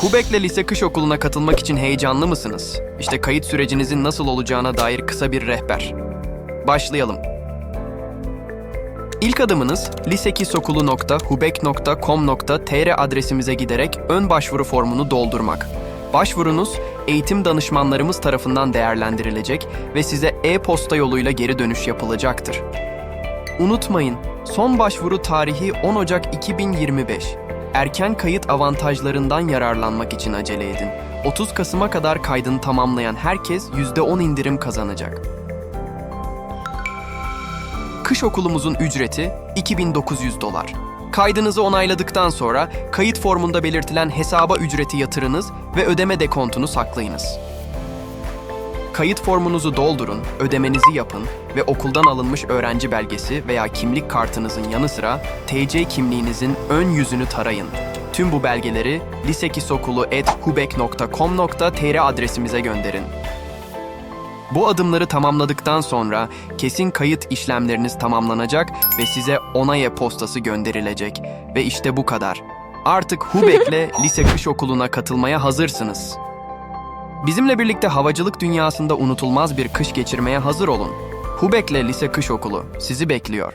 Hubek'le lise kış okuluna katılmak için heyecanlı mısınız? İşte kayıt sürecinizin nasıl olacağına dair kısa bir rehber. Başlayalım. İlk adımınız lisekisokulu.hubek.com.tr adresimize giderek ön başvuru formunu doldurmak. Başvurunuz eğitim danışmanlarımız tarafından değerlendirilecek ve size e-posta yoluyla geri dönüş yapılacaktır. Unutmayın, son başvuru tarihi 10 Ocak 2025. Erken kayıt avantajlarından yararlanmak için acele edin. 30 Kasım'a kadar kaydını tamamlayan herkes %10 indirim kazanacak. Kış okulumuzun ücreti 2900 dolar. Kaydınızı onayladıktan sonra kayıt formunda belirtilen hesaba ücreti yatırınız ve ödeme dekontunu saklayınız. Kayıt formunuzu doldurun, ödemenizi yapın ve okuldan alınmış öğrenci belgesi veya kimlik kartınızın yanı sıra TC kimliğinizin ön yüzünü tarayın. Tüm bu belgeleri lisekisokulu.hubek.com.tr adresimize gönderin. Bu adımları tamamladıktan sonra kesin kayıt işlemleriniz tamamlanacak ve size onay e-postası gönderilecek. Ve işte bu kadar. Artık Hubek'le lise kış okuluna katılmaya hazırsınız. Bizimle birlikte havacılık dünyasında unutulmaz bir kış geçirmeye hazır olun. Hubek'le lise kış okulu sizi bekliyor.